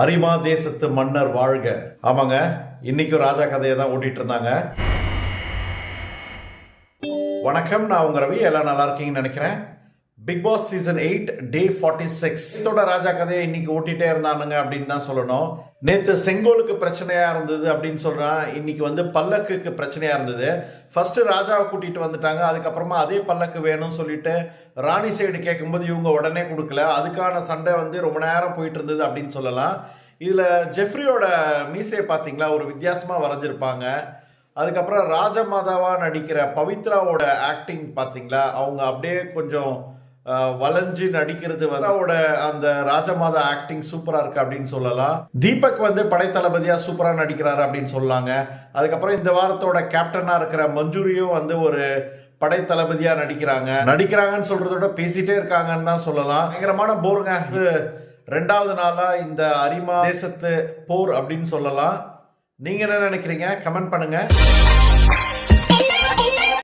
அரிமா தேசத்து மன்னர் வாழ்க. ஆமாங்க இன்னைக்கும் ராஜா கதையை தான் ஓட்டிட்டு இருந்தாங்க வணக்கம் நான் உங்க ரவி எல்லாம் நல்லா இருக்கீங்கன்னு நினைக்கிறேன். Big Boss season eight day forty six இதோட ராஜா கதையை இன்னைக்கு ஓட்டிட்டே இருந்தானுங்க அப்படின்னு தான் சொல்லணும். நேத்து செங்கோலுக்கு பிரச்சனையா இருந்தது அப்படின்னு சொல்றான். இன்னைக்கு வந்து பல்லக்குக்கு பிரச்சனையா இருந்தது. ஃபஸ்ட்டு ராஜாவை கூட்டிகிட்டு வந்துட்டாங்க. அதுக்கப்புறமா அதே பல்லக்கு வேணும்னு சொல்லிட்டு ராணி சைடு கேட்கும்போது இவங்க உடனே கொடுக்கல. அதுக்கான சண்டை வந்து ரொம்ப நேரம் போயிட்டு இருந்தது அப்படின்னு சொல்லலாம். இதில் ஜெஃப்ரியோட மீசையை பார்த்தீங்களா? ஒரு வித்தியாசமாக வரைஞ்சிருப்பாங்க. அதுக்கப்புறம் ராஜமாதாவா நடிக்கிற பவித்ராவோட ஆக்டிங் பார்த்தீங்களா? அவங்க அப்படியே கொஞ்சம் வளைஞ்சு நடிக்கிறது வந்து அவரோட அந்த ராஜமாதா ஆக்டிங் சூப்பரா இருக்கு அப்படின்னு சொல்லலாம். தீபக் வந்து படைத்தளபதியா சூப்பரா நடிக்கிறாரு அப்படின்னு சொன்னாங்க அதுக்கப்புறம் இந்த வாரத்தோட கேப்டனா இருக்கிற மஞ்சூரியும் வந்து ஒரு படைத்தளபதியாக நடிக்கிறாங்க. நடிக்கிறாங்கன்னு சொல்றத விட பேசிட்டே இருக்காங்கன்னு தான் சொல்லலாம். பயங்கரமான போருங்க. ரெண்டாவது நாளா இந்த அரிமா தேசத்து போர் அப்படின்னு சொல்லலாம். நீங்க என்ன நினைக்கிறீங்க? கமெண்ட் பண்ணுங்க.